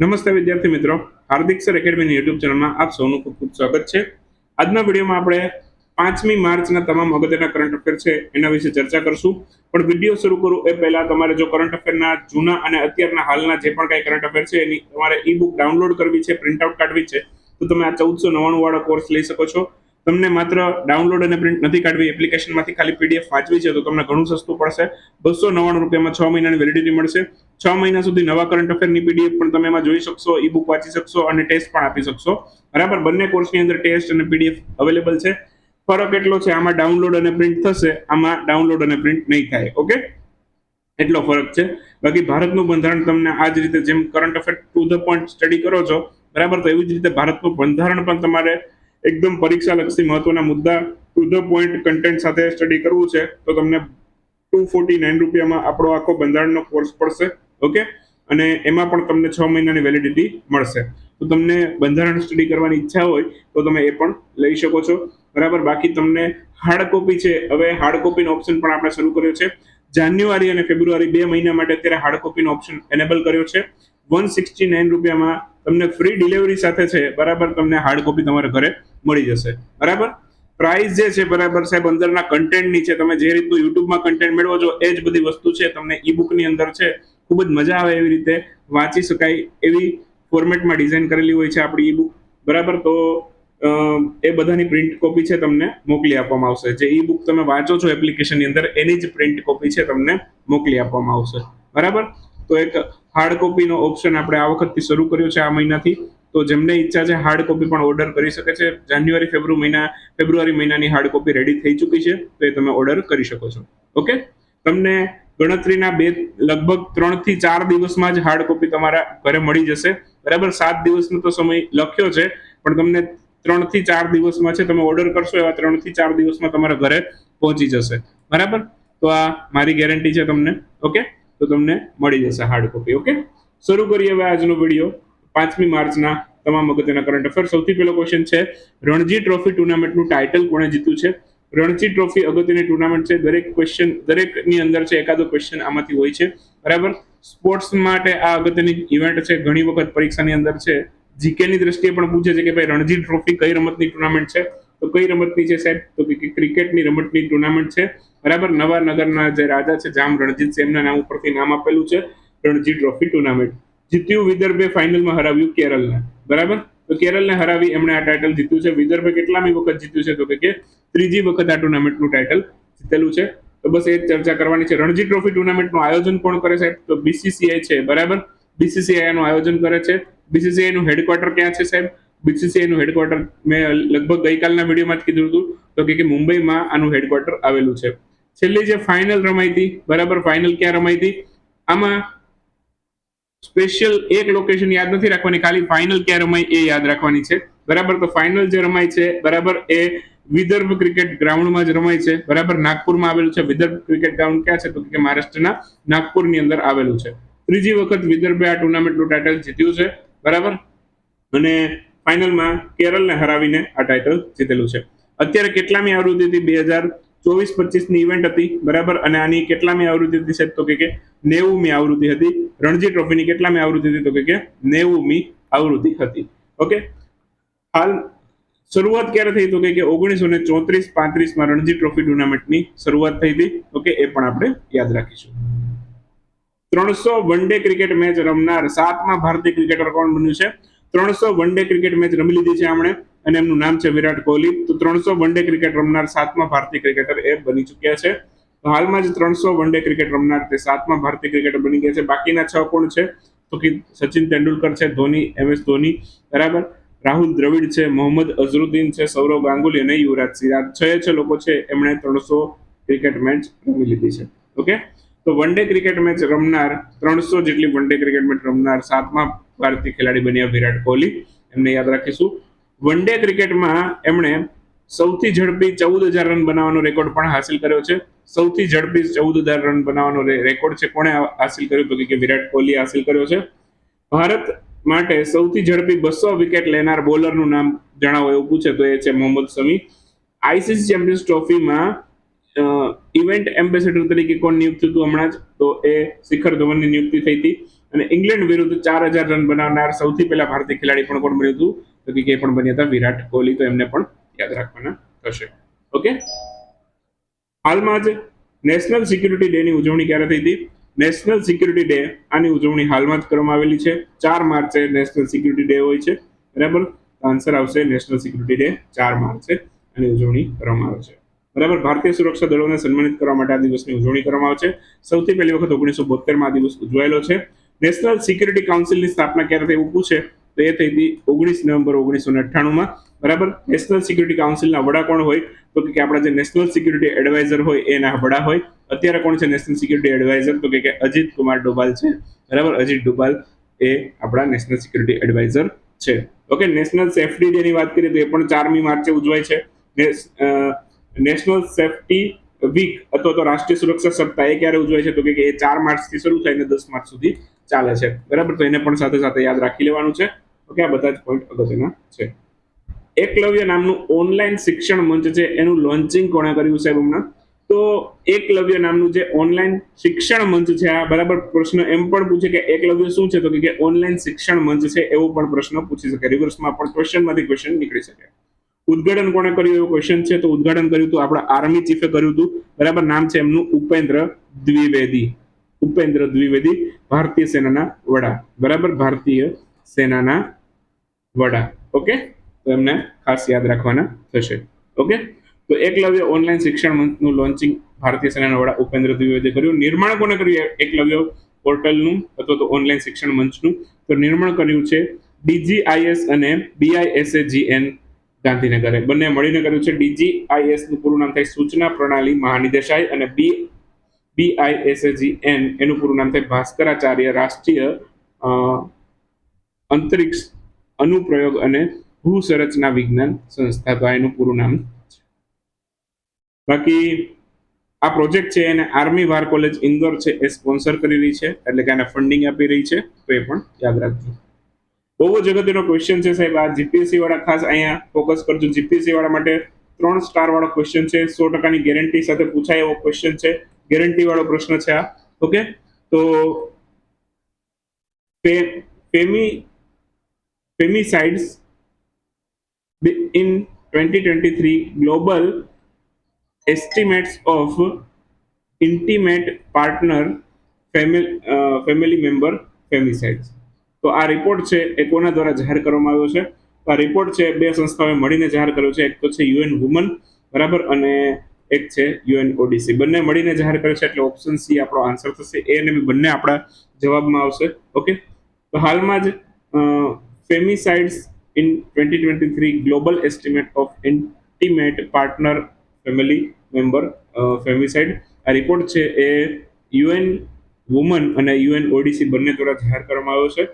નમસ્તે વિદ્યાર્થી મિત્રો. હાર્દિક સર એકેડમીની યુટ્યુબ ચેનલમાં આપ સૌનું ખૂબ ખૂબ સ્વાગત છે. આજના વિડીયોમાં આપણે પાંચમી માર્ચના તમામ અગત્યના કરંટ અફેર છે એના વિશે ચર્ચા કરશું. પણ વીડિયો શરૂ કરું એ પહેલા તમારે જો કરંટ અફેરના જૂના અને અત્યારના હાલના જે પણ કાંઈ કરંટ અફેર છે એની તમારે ઈ બુક ડાઉનલોડ કરવી છે પ્રિન્ટ આઉટ કાઢવી છે, તો તમે આ ચૌદસો નવ્વાણું વાળો કોર્સ લઈ શકો છો. તમને માત્ર ડાઉનલોડ અને પ્રિન્ટ નથી કાઢવી એપ્લિકેશનમાંથી ખાલી પીડીએફ વાંચવી છે, તો તમને ઘણું સસ્તું પડશે. બસો નવ્વાણું રૂપિયામાં છ મહિનાની વેલિડિટી મળશે. છ મહિના સુધી નવા કરંટ અફેરની પીડીએફ પણ તમે એમાં જોઈ શકશો ઈ બુક વાંચી શકશો અને ટેસ્ટ પણ આપી શકશો. બરાબર? બંને કોર્સની અંદર ટેસ્ટ અને પીડીએફ અવેલેબલ છે. ફરક એટલો છે, આમાં ડાઉનલોડ અને પ્રિન્ટ થશે, આમાં ડાઉનલોડ અને પ્રિન્ટ નહીં થાય ઓકે એટલો ફરક છે. બાકી ભારતનું બંધારણ તમને આ જ રીતે જેમ current affair to the point study કરો છો, બરાબર? તો એવી જ રીતે ભારતનું બંધારણ પણ તમારે એકદમ પરીક્ષા લક્ષી મહત્વના મુદ્દા ટુ ધ પોઈન્ટ કન્ટેન્ટ સાથે સ્ટડી કરવું છે, તો તમને ટુ ફોર્ટી નાઇન રૂપિયામાં આપણો આખો બંધારણનો કોર્સ પડશે ઓકે અને એમાં પણ તમને છ મહિનાની વેલિડિટી મળશે. તો તમને બંધારણ સ્ટડી કરવાની ઈચ્છા હોય, તો તમે એ પણ લઈ શકો છો. બરાબર? બાકી તમને હાર્ડ કોપી છે, હવે હાર્ડ કોપીનો ઓપ્શન પણ આપણે શરૂ કર્યો છે. જાન્યુઆરી અને ફેબ્રુઆરી બે મહિના માટે અત્યારે હાર્ડ કોપીનો ઓપ્શન એનેબલ કર્યો છે. વન સિક્સટી નાઇન રૂપિયામાં તમને ફ્રી ડિલિવરી સાથે છે, બરાબર તમને હાર્ડ કોપી તમારા ઘરે મળી જશે. બરાબર? પ્રાઇસ જે છે, બરાબર સાહેબ, અંદરના કન્ટેન્ટની છે, તમે જે રીતનું યુટ્યુબમાં કન્ટેન્ટ મેળવો છો, એ જ બધી વસ્તુ છે, તમને ઈ બુકની અંદર છે, ખૂબ જ મજા આવે એવી રીતે વાંચી શકાય એવી ફોર્મેટમાં ડિઝાઇન કરેલી હોય છે આપણી ઈ બુક બરાબર? તો એ બધાની પ્રિન્ટ કોપી છે તમને મોકલી આપવામાં આવશે. જે ઈ બુક તમે વાંચો છો એપ્લિકેશનની અંદર, એની જ પ્રિન્ટ કોપી છે તમને મોકલી આપવામાં આવશે. બરાબર? તો એક હાર્ડ કોપીનો ઓપ્શન આપણે આ વખતથી શરૂ કર્યો છે, આ મહિનાથી. તો જેમને ઈચ્છા છે હાર્ડ કોપી પણ ઓર્ડર કરી શકે છે. જાન્યુઆરી ફેબ્રુઆરી મહિના ફેબ્રુઆરી મહિનાની હાર્ડ કોપી રેડી થઈ ચૂકી છે, તો એ તમે ઓર્ડર કરી શકો છો. ઓકે તમને ગણતરીના બે, લગભગ ત્રણથી ચાર દિવસમાં જ હાર્ડ કોપી તમારા ઘરે મળી જશે. બરાબર? સાત દિવસનો તો સમય લખ્યો છે, પણ તમને ત્રણથી ચાર દિવસમાં છે, તમે ઓર્ડર કરશો, એવા ત્રણથી ચાર દિવસમાં તમારા ઘરે પહોંચી જશે. બરાબર? તો આ મારી ગેરંટી છે તમને. ઓકે તો તમને મળી જશે હાર્ડ કોપી ઓકે શરૂ કરીએ હવે આજનો વીડિયો પાંચમી માર્ચના તમામ અગત્યના કરંટ અફેર સૌથી પહેલો ક્વેશ્ચન છે, રણજી ટ્રોફી ટુર્નામેન્ટનું ટાઇટલ કોણે જીત્યું છે? રણજી ટ્રોફી અગત્યની ટુર્નામેન્ટ છે, દરેક ક્વેશ્ચન દરેકની અંદર છે, એકાદો ક્વેશ્ચન આમાંથી હોય છે. બરાબર? સ્પોર્ટ્સ માટે આ અગત્યની ઇવેન્ટ છે, ઘણી વખત પરીક્ષાની અંદર છે. જીકેની દ્રષ્ટિએ પણ પૂછે છે કે ભાઈ, રણજી ટ્રોફી કઈ રમતની ટુર્નામેન્ટ છે? તો કઈ રમતની છે સાહેબ? તો કે ક્રિકેટની રમતની ટુર્નામેન્ટ છે. બરાબર? નવા નગરના જે રાજા છે, જામ રણજીત એમના નામ ઉપરથી નામ આપેલું છે. Ranji trophy tournament. જીત્યું વિદર્ભે ફાઇનલમાં હરાવ્યું કેરળને બરાબર? તો કેરળને હરાવી એમણે આ ટાઇટલ જીત્યું છે. વિદર્ભે કેટલામી વખત જીત્યું છે? તો કે ત્રીજી વખત આ ટુર્નામેન્ટનું ટાઇટલ જીતેલું છે. તો બસ એ ચર્ચા કરવાની છે. રણજી ટ્રોફી ટુર્નામેન્ટનું આયોજન કોણ કરે સાહેબ? તો બીસીસીઆઈ છે. બરાબર? બીસીસીઆઈ નું આયોજન કરે છે. બીસીસીઆઈ નું હેડક્વાર્ટર ક્યાં છે સાહેબ? બીસીસીઆઈ નું હેડક્વાર્ટર મેં લગભગ ગઈકાલના વિડીયોમાં જ કીધું હતું. તો કે મુંબઈમાં આનું હેડક્વાર્ટર આવેલું છે. છેલ્લી જે ફાઇનલ રમાઈ હતી, બરાબર ફાઇનલ ક્યાં રમાઈ હતી? આમાં સ્પેશિયલ એક લોકેશન યાદ નથી રાખવાની, ખાલી ફાઇનલ ક્યાં રમાય એ યાદ રાખવાની છે. બરાબર, તો ફાઇનલ જે રમાય છે, બરાબર, એ વિદર્ભ ક્રિકેટ ગ્રાઉન્ડમાં જ રમાય છે. બરાબર, નાગપુરમાં આવેલું છે વિદર્ભ ક્રિકેટ ગ્રાઉન્ડ ક્યાં છે? તો કે મહારાષ્ટ્રના નાગપુરની અંદર આવેલું છે. ત્રીજી વખત વિદર્ભે આ ટુર્નામેન્ટનું ટાઇટલ જીત્યું છે. બરાબર? અને ફાઇનલમાં કેરળને હરાવીને આ ટાઇટલ જીતેલું છે. અત્યારે કેટલામી આવૃત્તિ હતી? બે હજાર ચોવીસ પચીસની ઇવેન્ટ હતી, બરાબર? અને આની કેટલામી આવૃત્તિ હતી સાહેબ? તો કે કે નેવુંમી આવૃત્તિ હતી. રણજી ટ્રોફીની કેટલામી આવૃત્તિ હતી? તો કે કે નેવુંમી આવૃત્તિ હતી. ઓકે? હાલ શરૂઆત ક્યારે થઈ? તો કે ઓગણીસો ને ચોત્રીસ પાંત્રીસમાં રણજી ટ્રોફી ટુર્નામેન્ટની શરૂઆત થઈ હતી. ઓકે? એ પણ આપણે યાદ રાખીશું. ત્રણસો વન ડે ક્રિકેટ મેચ રમનાર સાતમા ભારતીય ક્રિકેટર કોણ બન્યું છે? ત્રણસો વન ડે ક્રિકેટ મેચ રમી લીધી છે આમણે. અને એમનું નામ છે વિરાટ કોહલી. તો ત્રણસો વન ડે ક્રિકેટ રમનાર સાતમા ભારતીય ક્રિકેટર એ બની ચૂક્યા છે. તો હાલમાં જ ત્રણસો વન ડે ક્રિકેટ રમનાર તે સાતમા ભારતીય ક્રિકેટર બની ગયા છે. બાકીના છ કોણ છે? તો કે સચિન તેંડુલકર છે, ધોની, એમ એસ ધોની, બરાબર? રાહુલ દ્રવિડ છે, મોહમ્મદ અઝરુદ્દીન છે, સૌરવ ગાંગુલી અને યુવરાજ સિંહ છ છ લોકો છે, એમણે ત્રણસો ક્રિકેટ મેચ રમી લીધી છે. ઓકે? તો વન ડે ક્રિકેટ મેચ રમનાર, ત્રણસો જેટલી વન ડે ક્રિકેટ મેચ રમનાર સાતમા ભારતીય ખેલાડી બન્યા વિરાટ કોહલી. એમને યાદ રાખીશું. વન ડે ક્રિકેટમાં એમણે સૌથી ઝડપી ચૌદ હજાર રન બનાવવાનો રેકોર્ડ પણ હાસિલ કર્યો છે. સૌથી ઝડપી ચૌદ હજાર રન બનાવવાનો રેકોર્ડ છે. કોણે હાસિલ કર્યો તો કે વિરાટ કોહલી હાસિલ કર્યો છે. ભારત માટે સૌથી ઝડપી બસો વિકેટ લેનાર બોલરનું નામ જણાવો એવું પૂછે તો એ છે મોહમ્મદ શમી. આઈસીસી ચેમ્પિયન્સ ટ્રોફીમાં ઇવેન્ટ એમ્બેસેડર તરીકે કોણ નિયુક્ત હતું હમણાં જ? તો એ શિખર ધવનની નિયુક્તિ થઈ હતી. અને ઇંગ્લેન્ડ વિરુદ્ધ ચાર હજાર રન બનાવનાર સૌથી પહેલા ભારતીય ખેલાડી પણ કોણ બન્યું હતું? તો કે પણ બન્યા હતા, વિરાટ કોહલી તો એમને પણ યાદ રાખવાના થશે. ઓકે હાલમાં જ નેશનલ સિક્યુરિટી ડે ની ઉજવણી ક્યારે થઈ હતી? નેશનલ સિક્યુરિટી ડે આની ઉજવણી હાલમાં જ કરવામાં આવેલી છે. ચાર માર્ચે નેશનલ સિક્યુરિટી ડે હોય છે. બરાબર? આન્સર આવશે નેશનલ સિક્યુરિટી ડે ચાર માર્ચે આની ઉજવણી કરવામાં આવે છે. બરાબર? ભારતીય સુરક્ષા દળોને સન્માનિત કરવા માટે આ દિવસની ઉજવણી કરવામાં આવે છે. સૌથી પહેલી વખત ઓગણીસો બોતેરમાં આ દિવસ ઉજવાયેલો છે. નેશનલ સિક્યુરિટી કાઉન્સિલની સ્થાપના ક્યારે થઈ? એવું પૂછે તો એ થઈ હતી ઓગણીસ નવેમ્બર ઓગણીસો ને અઠ્ઠાણુંમાં. બરાબર? નેશનલ સિક્યુરિટી કાઉન્સિલના વડા કોણ હોય? તો કે આપણા જે નેશનલ સિક્યુરિટી એડવાઇઝર હોય, એના વડા હોય. અત્યારે કોણ છે નેશનલ સિક્યુરિટી એડવાઇઝર તો કે અજીત કુમાર ડોભાલ છે. બરાબર? અજીત ડોભાલ એ આપણા નેશનલ સિક્યુરિટી એડવાઇઝર છે. ઓકે નેશનલ સેફટી ડે ની વાત કરીએ તો એ પણ ચારમી માર્ચે ઉજવાય છે. નેશનલ સેફટી વીક અથવા તો રાષ્ટ્રીય સુરક્ષા સપ્તાહ એ ક્યારે ઉજવાય છે? તો કે એ ચાર માર્ચથી શરૂ થઈને દસ માર્ચ સુધી ચાલે છે. બરાબર? તો એને પણ સાથે સાથે યાદ રાખી લેવાનું છે. ઓકે, આ બધા જ પોઈન્ટ અગત્યના છે. એકલવ્ય નામનું ઓનલાઈન શિક્ષણ મંચ છે, એનું લોન્ચિંગ કોણે કર્યું સાહેબ હમણાં? તો એકલવ્ય નામનું જે ઓનલાઈન શિક્ષણ મંચ છે, આ બરાબર પ્રશ્ન એમ પણ પૂછે કે એકલવ્ય શું છે? તો કે ઓનલાઈન શિક્ષણ મંચ છે, એવો પણ પ્રશ્ન પૂછી શકે. રિવર્સમાં પણ ક્વેશ્ચનમાંથી ક્વેશ્ચન નીકળી શકે. ઉદઘાટન કોણે કર્યું એવો ક્વેશ્ચન છે? તો ઉદઘાટન કર્યું હતું આપણા આર્મી ચીફે કર્યું હતું. બરાબર, નામ છે એમનું ઉપેન્દ્ર દ્વિવેદી. ઉપેન્દ્ર દ્વિવેદી ભારતીય સેનાના વડા. બરાબર, ભારતીય સેનાના વડા. ઓકે? તો એમને ખાસ યાદ રાખવાના થશે. ઓકે? તો એકલવ્ય ઓનલાઈન શિક્ષણ મંચનું લોન્ચિંગ ભારતીય સેનાના વડા ઉપેન્દ્ર દ્વિવેદે કર્યું. નિર્માણ કોને કર્યું? એકલવ્ય પોર્ટલનું અથવા તો ઓનલાઈન શિક્ષણ મંચનું. તો નિર્માણ કર્યું છે ડીજીઆઈએસ અને બીઆઈએસએજીએન ગાંધીનગરે. બંને મળીને કર્યું છે. ડીજીઆઈએસનું પૂરું નામ થાય સૂચના પ્રણાલી મહાનિદેશાય અને બી બીઆઈએસએજીએન એનું પૂરું નામ થાય ભાસ્કરાચાર્ય રાષ્ટ્રીય અંતરિક્ષ અનુપ્રયોગ અને ભૂસંરચના વિજ્ઞાન સંસ્થા તો એનું પૂરું નામ છે. બાકી આ પ્રોજેક્ટ છે એને આર્મી વાર કોલેજ ઇન્દોર છે એ સ્પોન્સર કરી રહી છે, એટલે કે આને ફંડિંગ આપી રહી છે, તો એ પણ યાદ રાખજો. બહુ જ અગત્યનો ક્વેશ્ચન છે સાહેબ, આ જીપીએસસી વાળા ખાસ અહીંયા ફોકસ કરજો. જીપીએસસી વાળા માટે ત્રણ સ્ટાર વાળો ક્વેશ્ચન છે, સો ટકાની ગેરંટી સાથે પૂછાય એવો ક્વેશ્ચન છે. ગેરંટી વાળો પ્રશ્ન છે આ. ઓકે તો ફેમી femicides in 2023 global estimates of intimate partner family uh, family member femicides. તો આ રિપોર્ટ છે એ કોના દ્વારા જાહેર કરવામાં આવ્યો છે. તો આ રિપોર્ટ છે બે સંસ્થાઓએ મળીને જાહેર કર્યો છે. એક તો છે યુએન વુમન બરાબર? અને એક છે યુએન ઓડીસી બંને મળીને જાહેર કર્યો છે એટલે ઓપ્શન સી આપણો આન્સર થશે. એ અને બંને આપણા જવાબમાં આવશે. ઓકે તો હાલમાં જ femicides in 2023 global estimate of intimate partner family member uh, femicide. આ રિપોર્ટ છે એ યુએન વુમન અને યુએન ઓડીસી બંને દ્વારા જાહેર કરવામાં આવ્યો છે.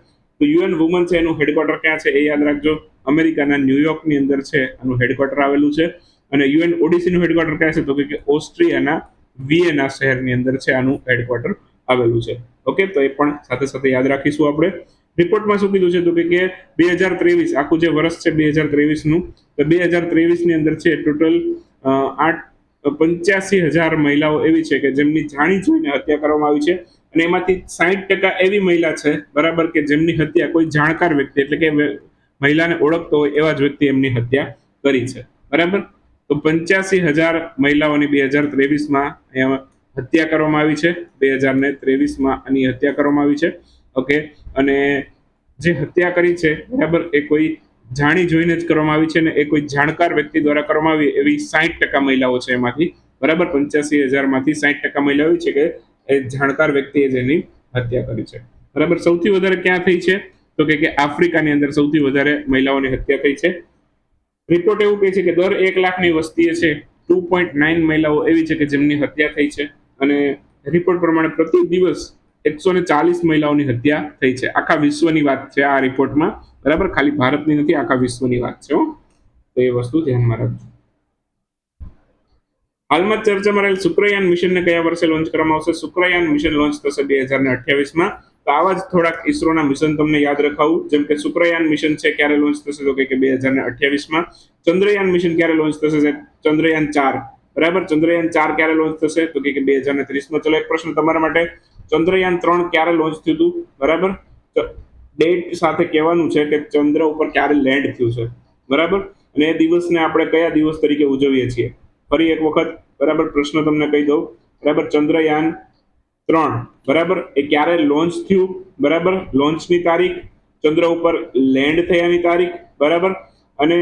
તો યુએન વુમન છે એનું હેડક્વાર્ટર ક્યાં છે એ યાદ રાખજો. અમેરિકાના ન્યુયોર્કની અંદર છે આનું હેડક્વાર્ટર આવેલું છે. અને યુએન ઓડીસીનું હેડક્વાર્ટર ક્યાં છે તો કે ઓસ્ટ્રિયાના વિયેના શહેરની અંદર છે આનું હેડક્વાર્ટર આવેલું છે. ઓકે તો એ પણ સાથે સાથે યાદ રાખીશું આપણે. રિપોર્ટમાં શું કીધું છે તો કે બે હજાર ત્રેવીસ, આખું જે વર્ષ છે બે હજાર ત્રેવીસનું તો બે હજાર ત્રેવીસની અંદર છે ટોટલ આઠ પંચ્યાસી હજાર મહિલાઓ એવી છે કે જેમની જાણી જોઈને હત્યા કરવામાં આવી છે અને એમાંથી સાહીઠ ટકા એવી મહિલા છે, બરાબર, કે જેમની હત્યા કોઈ જાણકાર વ્યક્તિ એટલે કે મહિલાને ઓળખતો હોય એવા જ વ્યક્તિ એમની હત્યા કરી છે, બરાબર? તો પંચ્યાસી હજાર મહિલાઓની બે હજાર ત્રેવીસમાં હત્યા કરવામાં આવી છે, બે હજાર ને ત્રેવીસમાં આની હત્યા કરવામાં આવી છે, ઓકે? અને જે હત્યા કરી છે, બરાબર, એ કોઈ જાણી જોઈને જ કરવામાં આવી છે ને એ કોઈ જાણકાર વ્યક્તિ દ્વારા કરવામાં આવી એવી સાહીઠ ટકા મહિલાઓ છે એમાંથી, બરાબર, પંચ્યાસી હજારમાંથી સાઠ ટકા મહિલાઓ છે કે એ જાણકાર વ્યક્તિએ જેની હત્યા કરી છે. બરાબર, સૌથી વધારે ક્યાં થઈ છે? તો કે આફ્રિકાની અંદર સૌથી વધારે મહિલાઓની હત્યા થઈ છે. રિપોર્ટ એવું કહે છે કે દર એક લાખની વસ્તીએ છે, ટુ પોઈન્ટ નાઇન મહિલાઓ એવી છે કે જેમની હત્યા થઈ છે. અને રિપોર્ટ પ્રમાણે પ્રતિ દિવસ એકસો ને ચાલીસ મહિલાઓની હત્યા થઈ છે. આખા વિશ્વની વાત છે આ રિપોર્ટમાં બરાબર? ખાલી ભારતની નથી, આખા વિશ્વની વાત છે તો એ વસ્તુ ધ્યાનમાં રાખજો. હાલમાં ચર્ચામાં રહેલ શુક્રયાન મિશનને કયા વર્ષે લોન્ચ કરવામાં આવશે? શુક્રયાન મિશન લોન્ચ થશે બે હજાર ને અઠ્યાવીસમાં. તો આવા જ થોડાક ઈસરોના મિશન તમને યાદ રખાવું. જેમ કે શુક્રયાન મિશન છે ક્યારે લોન્ચ થશે? તો કે બે હજાર ને અઠ્યાવીસમાં. ચંદ્રયાન મિશન ક્યારે લોન્ચ થશે ચંદ્રયાન ચાર. બરાબર? ચંદ્રયાન ચાર ક્યારે લોન્ચ થશે? તો કે બે હજાર ને ત્રીસમાં ચલો એક પ્રશ્ન તમારા માટે. ચંદ્રયાન ત્રણ ક્યારે લોન્ચ થયું હતું? બરાબર? ડેટ સાથે કહેવાનું છે કે ચંદ્ર ઉપર ક્યારે લેન્ડ થયું છે. બરાબર? અને એ દિવસને આપણે કયા દિવસ તરીકે ઉજવીએ છીએ? ફરી એક વખત, બરાબર, પ્રશ્ન તમને કહી દઉં. બરાબર, ચંદ્રયાન ત્રણ. બરાબર? એ ક્યારે લોન્ચ થયું? બરાબર? લોન્ચની તારીખ? ચંદ્ર ઉપર લેન્ડ થયાની તારીખ? બરાબર? અને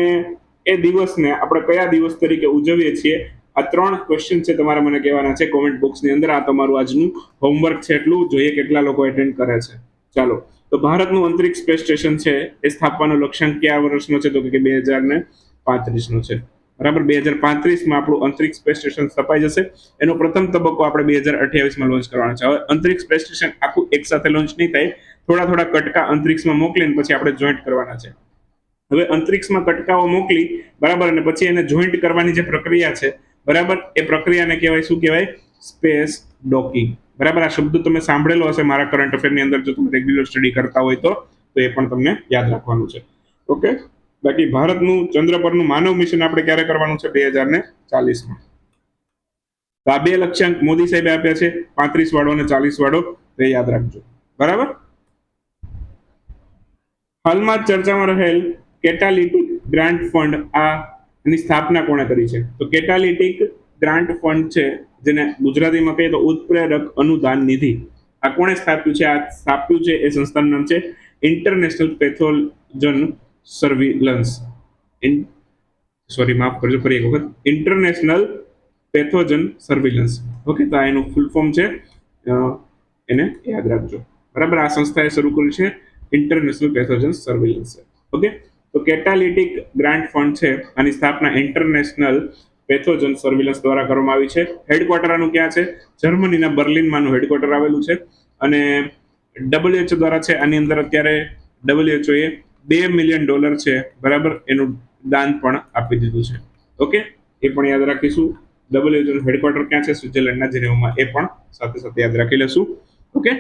એ દિવસને આપણે કયા દિવસ તરીકે ઉજવીએ છીએ? આ ત્રણ ક્વેશ્ચન છે તમારે મને કહેવાના છે કોમેન્ટ બોક્સની અંદર. આ તમારું આજનું હોમવર્ક છે એટલું. જોઈએ કેટલા લોકો એટેન્ડ કરે છે. ચાલો. તો ભારતનું અંતરિક્ષ સ્પેસ સ્ટેશન છે. એ સ્થાપવાનો લક્ષ્યાંક કયા વર્ષનો છે? તો કે બે હજાર ને પાંત્રીસનો છે. બરાબર? બે હજાર પાંત્રીસમાં આપણું અંતરિક્ષ સ્પેસ સ્ટેશન સ્થપાઈ જશે. એનો પ્રથમ તબક્કો આપણે બે હજાર અઠ્યાવીસમાં લોન્ચ કરવાનો છે. હવે અંતરિક્ષ સ્પેસ સ્ટેશન આખું એક સાથે લોન્ચ નહીં થાય. થોડા થોડા કટકા અંતરિક્ષમાં મોકલીને પછી આપણે જોઈન્ટ કરવાના છે. હવે અંતરિક્ષમાં કટકાઓ મોકલી, બરાબર? અને પછી એને જોઈન્ટ કરવાની જે પ્રક્રિયા છે બરાબર? એ પ્રક્રિયાને કહેવાય શું કહેવાય? Space docking. બરાબર? આ શબ્દ તમે સાંભળેલો હશે મારા કરંટ અફેરની અંદર, જો તમે રેગ્યુલર સ્ટડી કરતા હોય તો તો એ પણ તમને યાદ રાખવાનું છે. ઓકે? બાકી ભારતનું ચંદ્ર પરનું માનવ મિશન આપણે ક્યારે કરવાનું છે? બે હજાર ને ચાલીસમાં. તો આ બે લક્ષ્યાંક મોદી સાહેબે આપ્યા છે. પાંત્રીસ વાળો અને ચાલીસ વાળો, તો યાદ રાખજો. બરાબર? હાલમાં ચર્ચામાં રહેલ કેટાલિટિક ગ્રાન્ટ ફંડ આ એની સ્થાપના કોણે કરી છે? તો કેટાલિટિક ગ્રાન્ટ ફંડ છે, જેને ગુજરાતીમાં કહીએ તો ઉત્પ્રેરક અનુદાન નિધિ. આ કોણે સ્થાપ્યું છે? આ સ્થાપ્યું છે એ સંસ્થાનું નામ છે ઇન્ટરનેશનલ પેથોજન સર્વિલન્સ. સોરી, માફ કરજો, ફરી એક વખત. International pathogen surveillance. ઓકે, તો આ એનું ફૂલ ફોર્મ છે. એને યાદ રાખજો. બરાબર, આ સંસ્થાએ શરૂ કર્યું છે ઇન્ટરનેશનલ પેથોજન સર્વિલન્સ. ઓકે? તો કેટાલિટિક ગ્રાન્ટ ફંડ છે, આની સ્થાપના ઇન્ટરનેશનલ પેથોજન સર્વિલન્સ દ્વારા કરવામાં આવી છે. હેડક્વાર્ટર આનું ક્યાં છે? જર્મનીના બર્લિનમાંનું હેડક્વાર્ટર આવેલું છે. અને ડબલ્યુએચઓ દ્વારા છે, આની અંદર અત્યારે ડબલ્યુએચઓ એ બે મિલિયન ડોલર છે, બરાબર? એનું દાન પણ આપી દીધું છે. ઓકે એ પણ યાદ રાખીશું. ડબલ્યુએચઓ નું હેડક્વાર્ટર ક્યાં છે? સ્વિટ્ઝરલેન્ડના જેનેવામાં એ પણ સાથે સાથે યાદ રાખી લેશું. ઓકે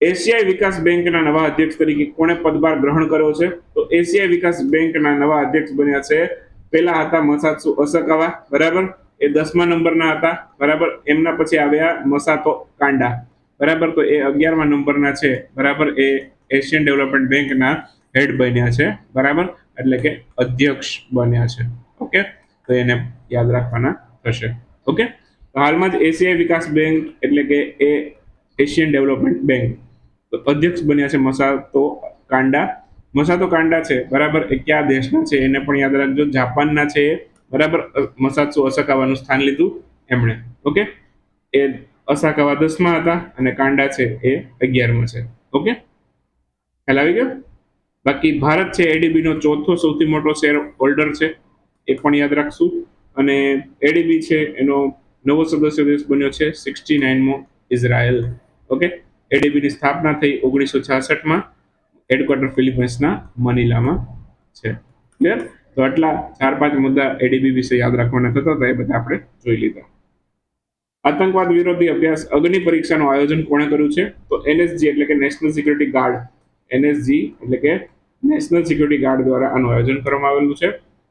એશિયાઈ વિકાસ બેંકના નવા અધ્યક્ષ તરીકે કોણે પદભાર ગ્રહણ કર્યો છે? તો એશિયાઈ વિકાસ બેંકના નવા અધ્યક્ષ બન્યા છે. પેલા હતા મસાત્સુ અસકાવા, બરાબર? એ દસમા નંબરના હતા, બરાબર? એમના પછી આવ્યા મસાતો કાંડા, બરાબર? તો એ અગિયારમા નંબરના છે, બરાબર? એ એશિયન ડેવલપમેન્ટ બેંકના હેડ બન્યા છે, બરાબર? એટલે કે અધ્યક્ષ બન્યા છે. ઓકે? તો એને યાદ રાખવાના થશે. ઓકે? હાલમાં જ એશિયાઈ વિકાસ બેંક એટલે કે એ એશિયન ડેવલપમેન્ટ બેંક અધ્યક્ષ બન્યા છે મસાતો કાંડા. મસાતો કાંડા છે, બરાબર એ કયા દેશના છે, એને પણ યાદ રાખજો. જાપાનના છે બરાબર? મસાત્સુ અસકાવાનું સ્થાન લીધું એમણે. ઓકે? એ અસાકાવા દસમાં હતા અને કાંડા છે એ અગિયારમાં છે. ઓકે? ખ્યાલ આવી ગયો? બાકી ભારત છે, એડીબીનો ચોથો સૌથી મોટો શેર હોલ્ડર છે, એ પણ યાદ રાખશું. અને એડીબી છે, એનો નવો સદસ્ય દેશ બન્યો છે, સિક્સટી નાઇનમો ઇઝરાયલ. ઓકે? એડીબી ની સ્થાપના થઈ ઓગણીસો છાસઠમાં હેડક્વાર્ટર ફિલિપાઇન્સના મનીલામાં છે. ક્લિયર તો આટલા ચાર પાંચ મુદ્દા એડીબી વિશે યાદ રાખવાના થતા હતા, એ બધા આપણે જોઈ લીધા. આતંકવાદ વિરોધી અભ્યાસ અગ્નિ પરીક્ષાનું આયોજન કોણે કર્યું છે? તો એનએસજી એટલે કે નેશનલ સિક્યુરિટી ગાર્ડ એનએસજી એટલે કે નેશનલ સિક્યુરિટી ગાર્ડ દ્વારા આનું આયોજન કરવામાં આવેલું છે.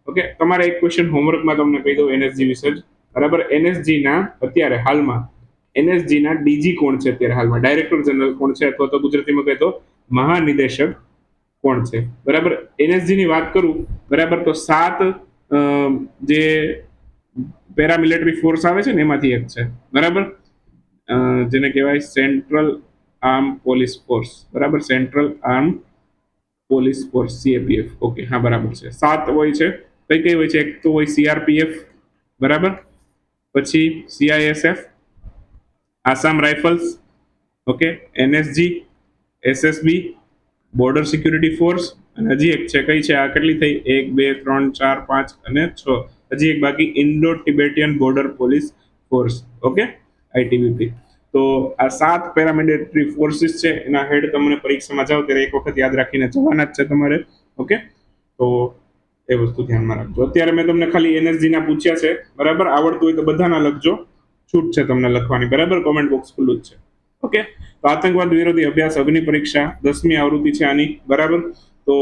ઓકે તમારે એક ક્વેશ્ચન હોમવર્કમાં તમને કહી દઉં એનએસજી વિશે જ. બરાબર? એનએસજી ના અત્યારે હાલમાં એનએસજી ના ડીજી કોણ છે અત્યારે હાલમાં? ડાયરેક્ટર જનરલ કોણ છે અથવા તો ગુજરાતીમાં કહે તો મહાનિદેશક કોણ છે? બરાબર? એનએસજી ની વાત કરું, બરાબર? તો સાત જે પેરામિલિટરી ફોર્સ આવે છે ને, એમાંથી એક છે. બરાબર? જેને કહેવાય સેન્ટ્રલ આર્મ પોલીસ ફોર્સ. બરાબર? Central arm police force CAPF okay, હા, બરાબર છે. સાત હોય છે. કઈ કઈ હોય છે? એક તો હોય સીઆરપીએફ બરાબર? પછી CISF Assam rifles okay NSG SSB border security force અને હજી એક છે, કઈ છે, આ કેટલી થઈ? એક, બે, ત્રણ, ચાર, પાંચ અને છ. હજી એક બાકી Indo Tibetan border police force okay ITBP તો આ સાત પેરામિલિટરી ફોર્સિસ છે, એના હેડ તમને પરીક્ષામાં જાઓ ત્યારે એક વખત યાદ રાખીને જવાના જ છે તમારે ઓકે તો એ વસ્તુ ધ્યાનમાં રાખજો. અત્યારે મેં તમને ખાલી એનએસજીના પૂછ્યા છે, બરાબર? આવડતું હોય તો બધાના લખજો. છૂટ છે તમને લખવાની. બરાબર? કોમેન્ટ બોક્સ ખુલ્લું જ છે. ઓકે તો આતંકવાદ વિરોધી અભ્યાસ અગ્નિ પરીક્ષા દસમી આવૃત્તિ છે આની. બરાબર? તો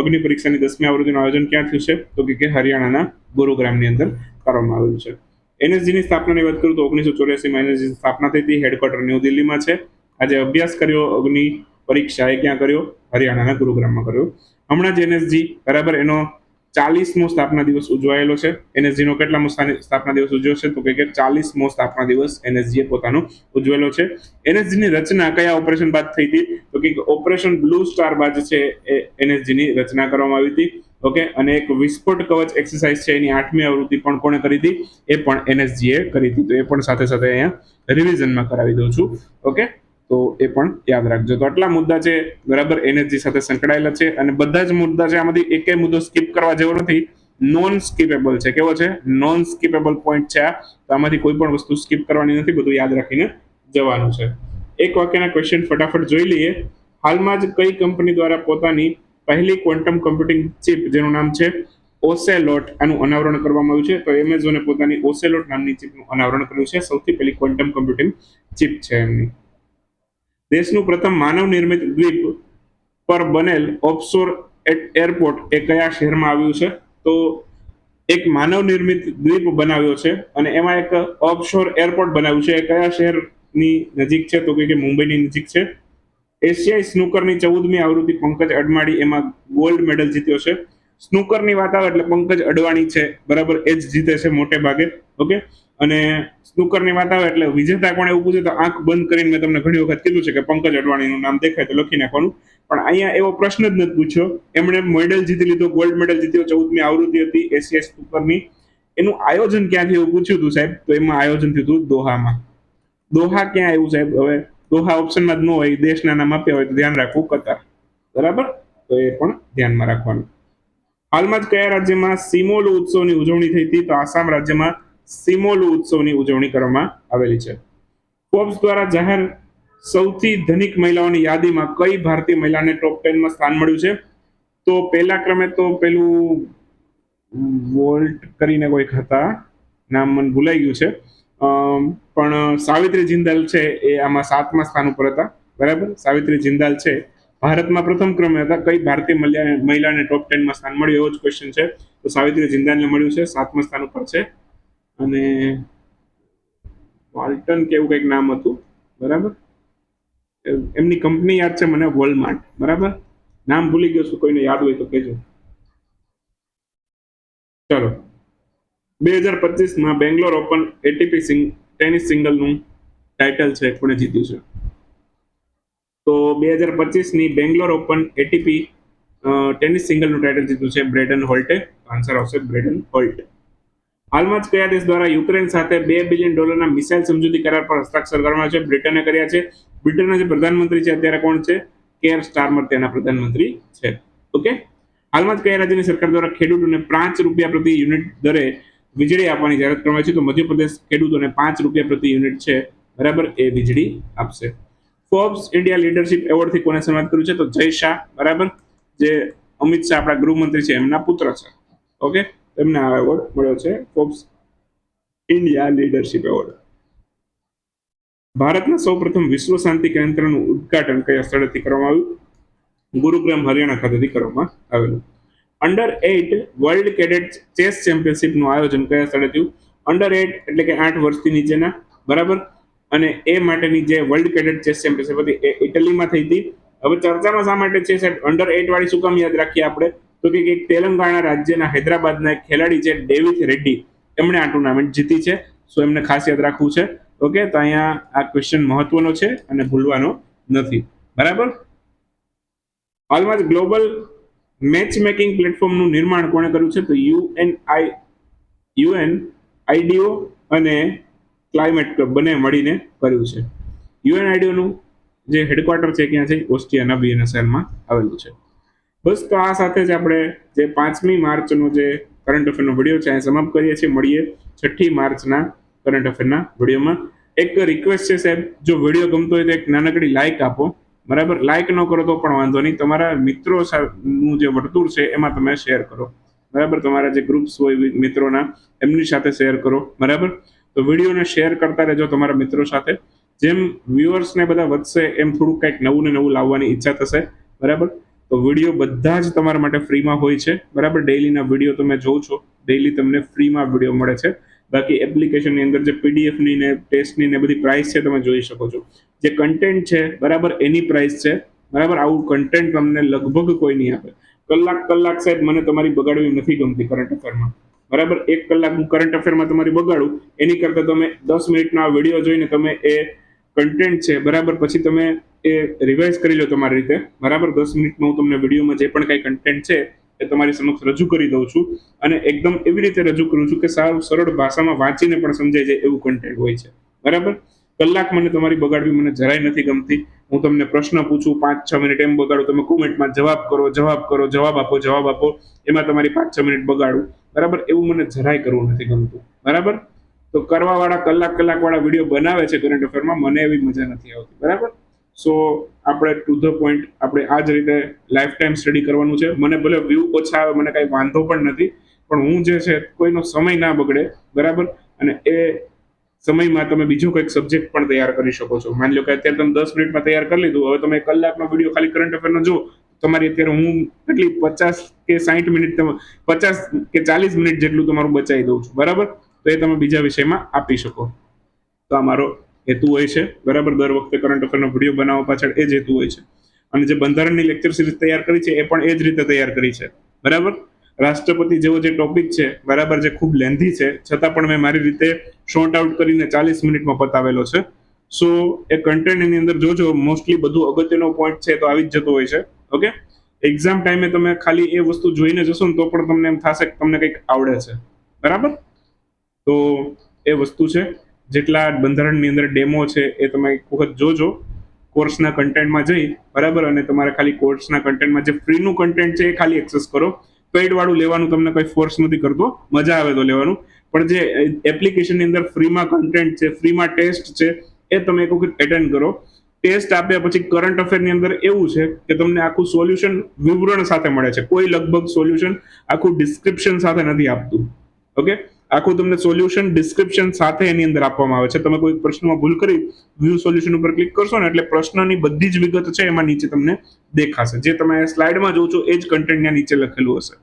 અગ્નિ પરીક્ષાની દસમી આવૃત્તિનું આયોજન ક્યાં થયું છે? તો કે હરિયાણાના ગુરુગ્રામની અંદર કરવામાં આવેલું છે. એનએસજીની સ્થાપનાની વાત કરું તો ઓગણીસો ચોર્યાસીમાં એનએસજી સ્થાપના થઈ હતી. હેડક્વાર્ટર ન્યૂ દિલ્હીમાં છે. આજે અભ્યાસ કર્યો, અગ્નિ પરીક્ષા એ ક્યાં કર્યો? હરિયાણાના ગુરુગ્રામમાં કર્યો. હમણાં જ એનએસજી, બરાબર? એનો ચાલીસમો સ્થાપના દિવસ ઉજવાયેલો છે. એનએસજીનો કેટલામો સ્થાપના દિવસ ઉજવ્યો છે તો કે ચાલીસમો સ્થાપના દિવસ એનએસજીએ પોતાનો ઉજવેલો છે. એનએસજીની રચના કયા ઓપરેશન બાદ થઈ હતી? તો કે ઓપરેશન બ્લુ સ્ટાર બાદ છે એ એનએસજીની રચના કરવામાં આવી હતી. ઓકે, અને એક વિસ્ફોટ કવચ એક્સરસાઇઝ છે, એની આઠમી આવૃત્તિ પણ કોણે કરી હતી? એ પણ એનએસજીએ કરી હતી. તો એ પણ સાથે સાથે અહીંયા રિવિઝનમાં કરાવી દઉં છું. ઓકે તો એ પણ યાદ રાખજો. તો આટલા મુદ્દા છે, બરાબર, એનર્જી સાથે સંકળાયેલા છે અને બધા જ મુદ્દા છે, આમાંથી એકેય મુદ્દો સ્કીપ કરવા જેવો નથી. નોન સ્કીપેબલ છે. કેવો છે? નોન સ્કીપેબલ પોઈન્ટ છે આ. તો આમાંથી કોઈ પણ વસ્તુ સ્કીપ કરવાની નથી, બધું યાદ રાખીને જવાનું છે. એક વાક્યના ક્વેશ્ચન ફટાફટ જોઈ લઈએ. હાલમાં જ કઈ કંપની દ્વારા પોતાની પહેલી ક્વોન્ટમ કમ્પ્યુટિંગ ચિપ, જેનું નામ છે ઓસેલોટ, આનું અનાવરણ કરવામાં આવ્યું છે. તો એમેઝોને પોતાની ઓસેલોટ નામની ચિપનું અનાવરણ કર્યું છે. સૌથી પહેલી ક્વોન્ટમ કમ્પ્યુટિંગ ચિપ છે એમની. દેશનું પ્રથમ માનવ નિર્મિત દ્વીપ પર બનેલ ઓફશોર એરપોર્ટ એ કયા શહેરમાં આવ્યું છે? તો એક માનવ નિર્મિત દ્વીપ બનાવ્યો છે અને એમાં એક ઓફશોર એરપોર્ટ બનાવ્યું છે. એ કયા શહેરની નજીક છે? તો કે મુંબઈની નજીક છે. એશિયાઈ સ્નૂકરની ચૌદમી આવૃત્તિ પંકજ અડમાડી એમાં ગોલ્ડ મેડલ જીત્યો છે. સ્નૂકરની વાત આવે એટલે પંકજ અડવાણી છે. બરાબર? એ જ જીતે છે મોટે ભાગે. ઓકે? અને સ્નૂકરની વાત આવે એટલે વિજેતા કોણ એવું પૂછે તો આંખ બંધ કરીને મેં તમને ઘણી વખત કીધું છે કે પંકજ અડવાણીનું નામ દેખાય તો લખી નાખવાનું. પણ અહીંયા એવો પ્રશ્ન જ નથી પૂછ્યો. એમણે મેડલ જીતી લીધો, ગોલ્ડ મેડલ જીત્યો, ચૌદમી આવૃત્તિ હતી એશિયાઈ સ્નૂકરની. એનું આયોજન ક્યાંથી એવું પૂછ્યું હતું સાહેબ? તો એમાં આયોજન થયું હતું દોહામાં. દોહા ક્યાં આવ્યું સાહેબ? હવે દોહા ઓપ્શનમાં જ ન હોય, દેશના નામ આપ્યા હોય તો ધ્યાન રાખવું કતાર. બરાબર? તો એ પણ ધ્યાનમાં રાખવાનું. હાલમાં જ કયા રાજ્યમાં સિમોલ ઉત્સવની ઉજવણી થઈ હતી? તો આસામ રાજ્યમાં સિમોલુ ઉત્સવની ઉજવણી કરવામાં આવેલી છે. ફોર્બ્સ દ્વારા જાહેર સૌથી ધનિક મહિલાઓની યાદીમાં કઈ ભારતીય મહિલાને ટોપ ટેનમાં સ્થાન મળ્યું છે? તો પહેલા ક્રમે તો પેલું વોલ્ટ કરીને કોઈક હતા, નામ મને ભૂલાઈ ગયું છે. પણ સાવિત્રી જિંદાલ છે એ આમાં સાતમા સ્થાન ઉપર હતા. બરાબર? સાવિત્રી જિંદાલ છે. ભારતમાં પ્રથમ ક્રમે હતા. કઈ ભારતીય મહિલા- મહિલાને ટોપ ટેનમાં સ્થાન મળ્યું એવો જ ક્વેશ્ચન છે. તો સાવિત્રી જિંદાલને મળ્યું છે. સાતમા સ્થાન ઉપર છે. અને વાલ્ટન કે એવું કંઈક નામ હતું, બરાબર? એમની કંપની યાદ છે મને વોલમાર્ટ બરાબર? નામ ભૂલી ગયો છું, કોઈને યાદ હોય તો કહેજો. ચલો. બે હજાર પચીસમાં Bangalore open ATP sing, tennis સિંગલનું title છે, કોણે જીત્યું છે? તો બે હજાર પચીસની બેંગ્લોર ઓપન એટીપી ટેનિસ સિંગલનું ટાઇટલ જીત્યું છે બ્રેડન હોલ્ટે આન્સર આવશે બ્રેડન હોલ્ટ હાલમાં જ કયા દેશ દ્વારા યુક્રેન સાથે બે બિલિયન ડોલરના મિસાઇલ સમજૂતી કરાર પર હસ્તાક્ષર કરવામાં છે? બ્રિટને કર્યા છે. બ્રિટનના જે પ્રધાનમંત્રી છે, અત્યારે કોણ છે? કેર સ્ટારમર તેના પ્રધાનમંત્રી છે. ઓકે? હાલમાં જ કયા રાજ્યની સરકાર દ્વારા ખેડૂતોને પાંચ રૂપિયા પ્રતિ યુનિટ દરે વીજળી આપવાની જાહેરાત કરવામાં છે? તો મધ્યપ્રદેશ ખેડૂતોને પાંચ રૂપિયા પ્રતિ યુનિટ છે. બરાબર, એ વીજળી આપશે. ફોર્બ્સ ઇન્ડિયા લીડરશિપ એવોર્ડથી કોને સન્માનિત કર્યું છે? તો જય શાહ. બરાબર? જે અમિત શાહ આપણા ગૃહમંત્રી છે, એમના પુત્ર છે. ઓકે? એમને આ એવોર્ડ મળ્યો છે ફોર્બ્સ ઇન્ડિયા લીડરશિપ એવોર્ડ ભારતના સૌપ્રથમ વિશ્વ શાંતિ કેન્દ્રનું ઉદ્ઘાટન કયા સ્થળેથી કરવામાં આવ્યું? ગુરુગ્રામ, હરિયાણા ખાતેથી કરવામાં આવેલું. Under eight world cadet chess ચેમ્પિયનશિપનું આયોજન કયા સ્થળે થયું? અંડર એઇટ એટલે કે આઠ વર્ષથી નીચેના, બરાબર? અને એ માટેની જે વર્લ્ડ કેડેટ ચેસ ચેમ્પિયનશિપ હતી, એ ઇટલીમાં થઈ હતી. હવે ચર્ચામાં શા માટે છે સાહેબ? અંડર એઇટ વાળી શું કામ યાદ રાખીએ આપણે? તો કે એક તેલંગાણા રાજ્યના હૈદરાબાદના ખેલાડી છે ડેવિથ રેડ્ડી. એમણે આ ટુર્નામેન્ટ જીતી છે. સો એમને ખાસ યાદ રાખવું છે. ઓકે તો અહીંયા આ ક્વેશ્ચન મહત્વનો છે અને ભૂલવાનો નથી. બરાબર? હાલમાં જ ગ્લોબલ મેચ મેકિંગ પ્લેટફોર્મનું નિર્માણ કોણે કર્યું છે? તો યુએનઆઈ યુએન આઈડીઓ અને ક્લાઇમેટ ક્લબ બંને મળીને કર્યું છે. યુએન આઈડીઓનું જે હેડક્વાર્ટર છે, ક્યાં છે? ઓસ્ટ્રિયાના વિયના શહેરમાં આવેલું છે. બસ તો આ સાથે જ આપણે જે પાંચમી માર્ચનો જે કરંટ અફેરનો વીડિયો છે એ સમાપ્ત કરીએ છીએ. મળીએ છઠ્ઠી માર્ચના કરંટ અફેરના વિડીયોમાં એક રિક્વેસ્ટ છે સાહેબ, જો વીડિયો ગમતો હોય તો એક નાનકડી લાઇક આપો. બરાબર? લાઇક ન કરો તો પણ વાંધો નહીં. તમારા મિત્રો નું જે વર્તુળ છે, એમાં તમે શેર કરો. બરાબર? તમારા જે ગ્રુપ્સ હોય મિત્રોના, એમની સાથે શેર કરો. બરાબર? તો વિડીયોને શેર કરતા રહેજો તમારા મિત્રો સાથે. જેમ વ્યુઅર્સને બધા વધશે, એમ થોડુંક કંઈક નવું ને નવું લાવવાની ઈચ્છા થશે. બરાબર? તો વીડિયો બધા જ તમારા માટે ફ્રીમાં હોય છે. બરાબર? ડેઈલીના વીડિયો તમે જોવો છો. ડેઈલી તમને ફ્રીમાં વીડિયો મળે છે. બાકી એપ્લિકેશનની અંદર જે પીડીએફની ને ટેસ્ટની ને બધી પ્રાઇસ છે તમે જોઈ શકો છો. જે કન્ટેન્ટ છે, બરાબર? એની પ્રાઇસ છે. બરાબર? આવું કન્ટેન્ટ તમને લગભગ કોઈ નહીં આપે. કલાક કલાક સાહેબ મને તમારી બગાડવી નથી ગમતી કરંટ અફેરમાં બરાબર? એક કલાક હું કરંટ અફેરમાં તમારી બગાડું. એની કરતાં તમે દસ મિનિટના વીડિયો જોઈને તમે એ કન્ટેન્ટ છે, બરાબર? પછી તમે એ રિવાઇઝ કરી લો તમારી રીતે. બરાબર? દસ મિનિટમાં હું તમને વિડીયોમાં જે પણ કાંઈ કન્ટેન્ટ છે, એ તમારી સમક્ષ રજૂ કરી દઉં છું. અને એકદમ એવી રીતે રજૂ કરું છું કે સાવ સરળ ભાષામાં વાંચીને પણ સમજાય જાય એવું કન્ટેન્ટ હોય છે. બરાબર? કલાક મને તમારી બગાડવી મને જરાય નથી ગમતી. હું તમને પ્રશ્ન પૂછું, પાંચ, છ મિનિટ એમ બગાડું, તમે કોમેન્ટમાં જવાબ કરો જવાબ કરો, જવાબ આપો જવાબ આપો. એમાં તમારી પાંચ, છ મિનિટ બગાડું. બરાબર? એવું મને જરાય કરવું નથી ગમતું. બરાબર? તો કરવા વાળા કલાક કલાક વાળા વીડિયો બનાવે છે કરંટ અફેરમાં મને એવી મજા નથી આવતી. બરાબર? સો આપણે ટુ ધ પોઈન્ટ આપણે આ જ રીતે લાઈફ ટાઈમ સ્ટડી કરવાનું છે. મને ભલે વ્યૂ ઓછા આવે, મને કાંઈ વાંધો પણ નથી, પણ હું જે છે, કોઈનો સમય ના બગડે. બરાબર? અને એ સમયમાં તમે બીજો કંઈક સબ્જેક્ટ પણ તૈયાર કરી શકો છો. માની લો કે અત્યારે તમે દસ મિનિટમાં તૈયાર કરી લીધું, હવે તમે કલાકનો વીડિયો ખાલી કરંટ અફેરનો જો તમારી અત્યારે હું કેટલી પચાસ કે સાહીઠ મિનિટ તમે, પચાસ કે ચાલીસ મિનિટ જેટલું તમારું બચાવી દઉં છું. બરાબર? તો એ તમે બીજા વિષયમાં આપી શકો. તો આ મારો હેતુ હોય છે. બરાબર? દર વખતે કરંટ અફેરનો વીડિયો બનાવવા પાછળ એ જ હેતુ હોય છે. અને જે બંધારણની લેક્ચર સિરીઝ તૈયાર કરી છે એ પણ એ જ રીતે તૈયાર કરી છે. બરાબર? રાષ્ટ્રપતિ જેવો જે ટોપિક છે, બરાબર, જે ખૂબ લેન્ધી છે, છતાં પણ મેં મારી રીતે શોર્ટ આઉટ કરીને ચાલીસ મિનિટમાં પતાવેલો છે. સો એ કન્ટેન્ટ એની અંદર જોજો મોસ્ટલી બધું અગત્યનો પોઈન્ટ છે તો આવી જ જતો હોય છે. ઓકે એક્ઝામ ટાઈમે તમે ખાલી એ વસ્તુ જોઈને જશો ને તો પણ તમને એમ થશે કે તમને કંઈક આવડે છે. બરાબર? તો એ વસ્તુ છે. જેટલા બંધારણની અંદર ડેમો છે એ તમે એક વખત જોજો. કોર્સના કન્ટેન્ટમાં જઈ, બરાબર? અને તમારે ખાલી કોર્સના કન્ટેન્ટમાં જે ફ્રીનું કન્ટેન્ટ છે એ ખાલી એક્સેસ કરો. પેઇડ વાળું લેવાનું તમને કોઈ ફોર્સ નથી કરતો. મજા આવે તો લેવાનું. પણ જે એપ્લિકેશનની અંદર ફ્રીમાં કન્ટેન્ટ છે, ફ્રીમાં ટેસ્ટ છે, એ તમે એક વખત એટેન્ડ કરો. ટેસ્ટ આપ્યા પછી કરંટ અફેરની અંદર એવું છે કે તમને આખું સોલ્યુશન વિવરણ સાથે મળે છે. કોઈ લગભગ સોલ્યુશન આખું ડિસ્ક્રિપ્શન સાથે નથી આપતું. ઓકે? આખું તમને સોલ્યુશન ડિસ્ક્રિપ્શન સાથે એની અંદર આપવામાં આવે છે. તમે કોઈ પ્રશ્નમાં ભૂલ કરી વ્યૂ સોલ્યુશન ઉપર ક્લિક કરશો ને એટલે પ્રશ્નની બધી જ વિગત છે એમાં નીચે તમને દેખાશે. જે તમે સ્લાઇડમાં જોવો છો, એ જ કન્ટેન્ટ ત્યાં નીચે લખેલું હશે.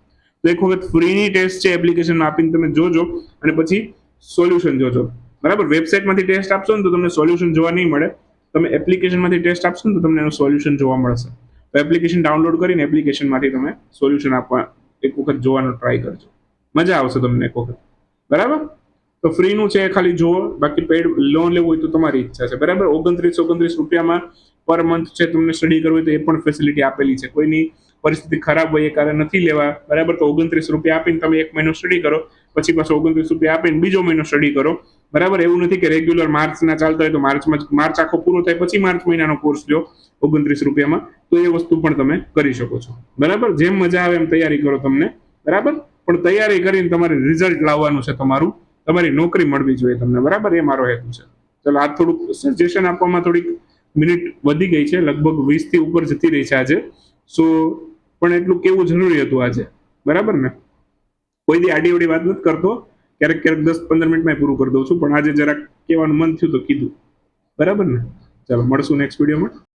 તો એક વખત ફ્રીની ટેસ્ટ છે એપ્લિકેશન આપીને તમે જોજો અને પછી સોલ્યુશન જોજો. બરાબર? વેબસાઇટમાંથી ટેસ્ટ આપશો ને તો તમને સોલ્યુશન જોવા નહીં મળે. તમે એપ્લિકેશનમાંથી ટેસ્ટ આપશો ને તો તમને એનું સોલ્યુશન જોવા મળશે. તો એપ્લિકેશન ડાઉનલોડ કરીને એપ્લિકેશનમાંથી તમે સોલ્યુશન આપવા, એક વખત જોવાનો ટ્રાય કરજો. મજા આવશે તમને એક વખત. બરાબર? તો ફ્રીનું છે એ ખાલી જુઓ, બાકી પેડ લોન લેવું હોય તો તમારી ઈચ્છા છે. બરાબર? ઓગણત્રીસ ઓગણત્રીસ રૂપિયામાં પર મંથ છે તમને સ્ટડી કરવી હોય તો એ પણ ફેસિલિટી આપેલી છે. કોઈની પરિસ્થિતિ ખરાબ હોય એ કારણે નથી લેવા. બરાબર? તો ઓગણત્રીસ રૂપિયા આપીને તમે એક મહિનો સ્ટડી કરો, પછી પાછો ઓગણત્રીસ રૂપિયા આપીને બીજો મહિનો સ્ટડી કરો. બરાબર? એવું નથી કે રેગ્યુલર માર્ચના ચાલતા હોય તો માર્ચમાં માર્ચ આખો પૂરો થાય, પછી માર્ચ મહિનાનો કોર્સ જો ઓગણત્રીસ રૂપિયામાં. તો એ વસ્તુ પણ તમે કરી શકો છો. બરાબર? જેમ મજા આવે એમ તૈયારી કરો તમને. બરાબર? પણ તૈયારી કરીને તમારે રિઝલ્ટ લાવવાનું છે તમારું. તમારી નોકરી મળવી જોઈએ તમને, બરાબર? એ મારો હેતુ છે. ચાલો, આ થોડુંક સજેશન આપવામાં થોડીક મિનિટ વધી ગઈ છે, લગભગ વીસથી ઉપર જતી રહી છે આજે. સો પણ એટલું કેવું જરૂરી હતું આજે, બરાબર ને? કોઈ દી આડી અવડી વાત નથી કરતો. ક્યારેક ક્યારેક દસ પંદર મિનિટમાં પૂરું કરી દઉં છું, પણ આજે જરાક કહેવાનું મન થયું તો કીધું. બરાબર ને? ચાલો, મળશું નેક્સ્ટ વિડીયોમાં